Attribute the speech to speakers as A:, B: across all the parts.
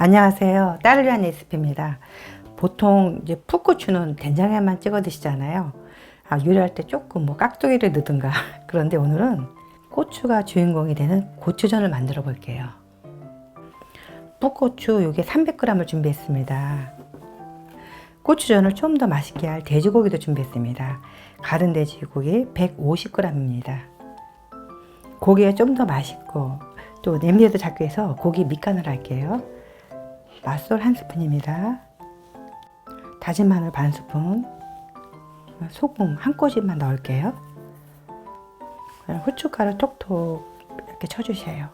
A: 안녕하세요. 딸을 위한 레시피입니다. 보통 이제 풋고추는 된장에만 찍어 드시잖아요. 아, 요리할 때 조금 뭐 깍두기를 넣든가. 그런데 오늘은 고추가 주인공이 되는 고추전을 만들어 볼게요. 풋고추 요게 300g을 준비했습니다. 고추전을 좀 더 맛있게 할 돼지고기도 준비했습니다. 가른 돼지고기 150g입니다. 고기가 좀 더 맛있고 또 냄비에도 잡기 위해서 고기 밑간을 할게요. 맛솔 한 스푼입니다. 다진 마늘 반 스푼, 소금 한 꼬집만 넣을게요. 후춧가루 톡톡 이렇게 쳐주세요.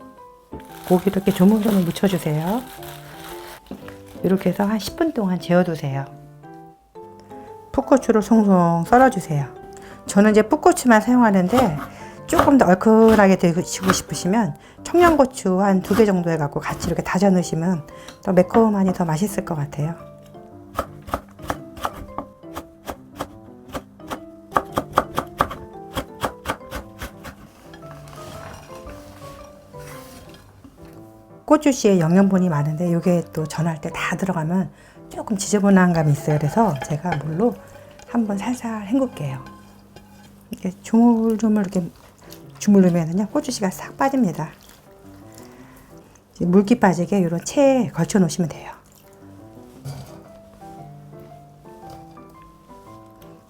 A: 고기 이렇게 조물조물 묻혀주세요. 이렇게 해서 한 10분 동안 재워두세요. 풋고추를 송송 썰어주세요. 저는 이제 풋고추만 사용하는데 조금 더 얼큰하게 드시고 싶으시면 청양고추 한 두 개 정도 해갖고 같이 이렇게 다져 넣으시면 더 매콤하니 더 맛있을 것 같아요. 고추씨에 영양분이 많은데 이게 또 전할 때 다 들어가면 조금 지저분한 감이 있어요. 그래서 제가 물로 한번 살살 헹굴게요. 이렇게 조물조물 이렇게 주물르면은요 고추씨가 싹 빠집니다. 물기 빠지게 이런 체에 걸쳐 놓으시면 돼요.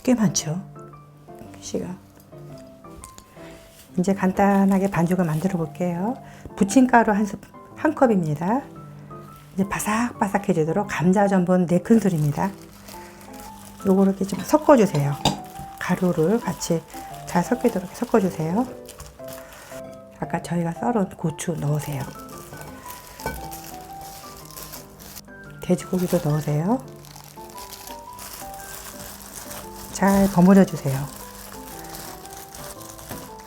A: 꽤 많죠. 씨가. 이제 간단하게 반죽을 만들어 볼게요. 부침가루 한한 컵입니다. 이제 바삭바삭해지도록 감자 전분 네 큰술입니다. 요거 이렇게 좀 섞어주세요. 가루를 같이 잘 섞이도록 섞어주세요. 아까 저희가 썰은 고추 넣으세요. 돼지고기도 넣으세요. 잘 버무려 주세요.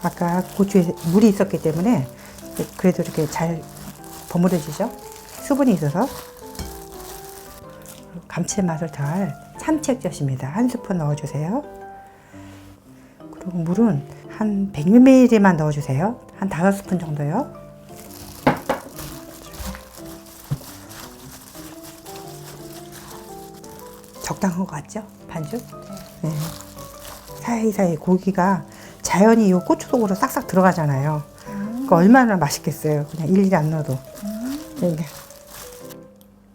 A: 아까 고추에 물이 있었기 때문에 그래도 이렇게 잘 버무려지죠? 수분이 있어서 감칠맛을 더할 참치액젓입니다. 한 스푼 넣어주세요. 그리고 물은 한 100ml만 넣어주세요. 한 5스푼 정도요. 적당한 것 같죠? 반죽? 네. 사이사이 고기가 자연히 이 고추 속으로 싹싹 들어가잖아요. 그러니까 얼마나 맛있겠어요. 그냥 일일이 안 넣어도. 이게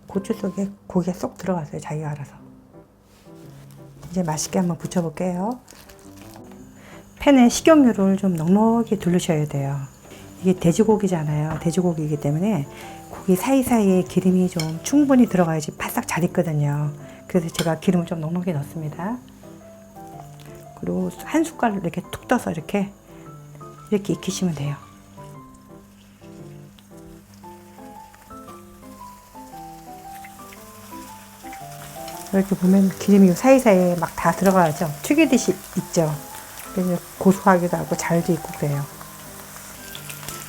A: 고추 속에 고기가 쏙 들어갔어요. 자기가 알아서. 이제 맛있게 한번 부쳐볼게요. 팬에 식용유를 좀 넉넉히 두르셔야 돼요. 이게 돼지고기잖아요. 돼지고기이기 때문에 고기 사이사이에 기름이 좀 충분히 들어가야지 바싹 잘 익거든요. 그래서 제가 기름을 좀 넉넉히 넣습니다. 그리고 한 숟갈 이렇게 툭 떠서 이렇게 이렇게 익히시면 돼요. 이렇게 보면 기름이 사이사이에 막 다 들어가죠. 튀기듯이 있죠. 고소하기도 하고 잘도 익고 그래요.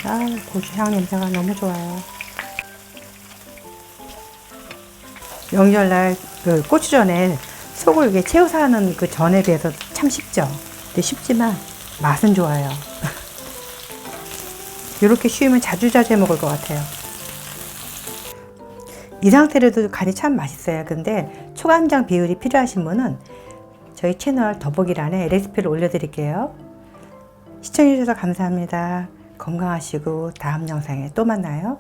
A: 아, 고추향 냄새가 너무 좋아요. 명절날 그 고추전에 속을 이렇게 채워서 하는 그 전에 비해서 참 쉽죠. 근데 쉽지만 맛은 좋아요. 이렇게 쉬우면 자주자주 해 먹을 것 같아요. 이 상태로도 간이 참 맛있어요. 근데 초간장 비율이 필요하신 분은 저희 채널 더보기란에 레시피를 올려드릴게요. 시청해주셔서 감사합니다. 건강하시고 다음 영상에 또 만나요.